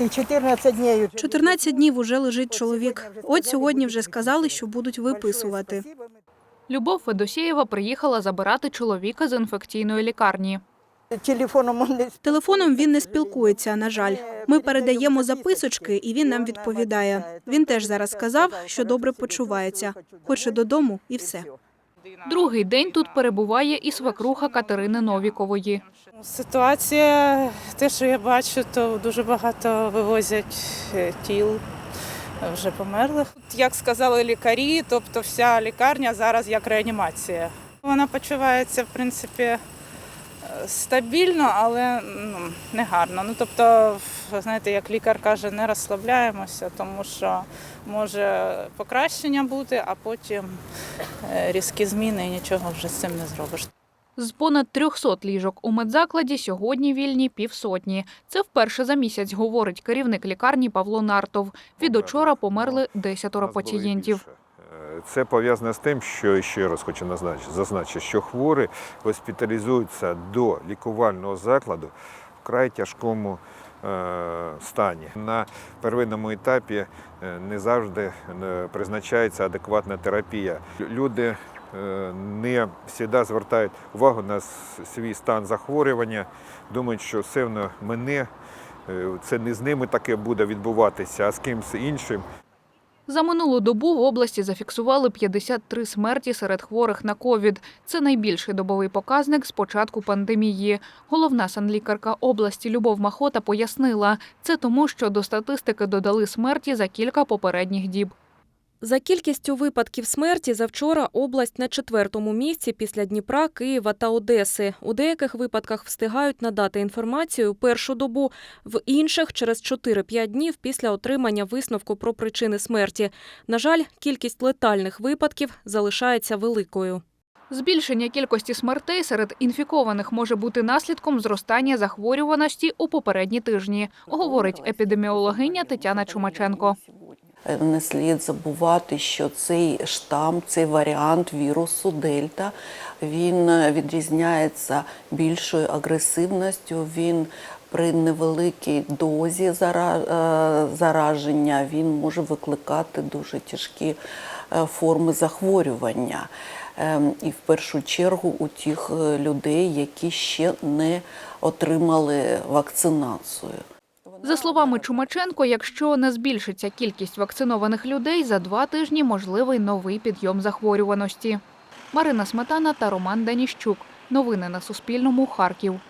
І 14 днів. 14 днів уже лежить чоловік. От сьогодні вже сказали, що будуть виписувати. Любов Федосєєва приїхала забирати чоловіка з інфекційної лікарні. Телефоном не Телефоном він не спілкується, на жаль. Ми передаємо записочки, і він нам відповідає. Він теж зараз сказав, що добре почувається, хоче додому і все. Другий день тут перебуває і свекруха Катерини Новікової. Ситуація, те, що я бачу, то дуже багато вивозять е, тіл вже померлих. Як сказали лікарі, тобто вся лікарня зараз як реанімація. Вона почувається, в принципі, стабільно, але ну, не гарно. Ну, тобто, знаєте, як лікар каже, не розслабляємося, тому що може покращення бути, а потім е, різкі зміни і нічого вже з цим не зробиш. З понад 300 ліжок у медзакладі сьогодні вільні півсотні. Це вперше за місяць, говорить керівник лікарні Павло Нартов. Від учора померли десятеро пацієнтів. Це пов'язано з тим, що ще раз хочу зазначити, що хворі госпіталізуються до лікувального закладу в край тяжкому е, стані. На первинному етапі е, не завжди е, призначається адекватна терапія. Люди не завжди звертають увагу на свій стан захворювання, думають, що все воно мене. Це не з ними таке буде відбуватися, а з кимось іншим. За минулу добу в області зафіксували 53 смерті серед хворих на ковід. Це найбільший добовий показник з початку пандемії. Головна санлікарка області Любов Махота пояснила, це тому, що до статистики додали смерті за кілька попередніх діб. За кількістю випадків смерті завчора область на четвертому місці після Дніпра, Києва та Одеси. У деяких випадках встигають надати інформацію першу добу, в інших через 4-5 днів після отримання висновку про причини смерті. На жаль, кількість летальних випадків залишається великою. Збільшення кількості смертей серед інфікованих може бути наслідком зростання захворюваності у попередні тижні, говорить епідеміологиня Тетяна Чумаченко. Не слід забувати, що цей штам, цей варіант вірусу Дельта, він відрізняється більшою агресивністю. Він при невеликій дозі е, зараження він може викликати дуже тяжкі е, форми захворювання. Ем, І в першу чергу у тих е, людей, які ще не отримали вакцинацію. За словами Чумаченко, якщо не збільшиться кількість вакцинованих людей, за два тижні можливий новий підйом захворюваності. Марина Сметана та Роман Даніщук. Новини на Суспільному. Харків.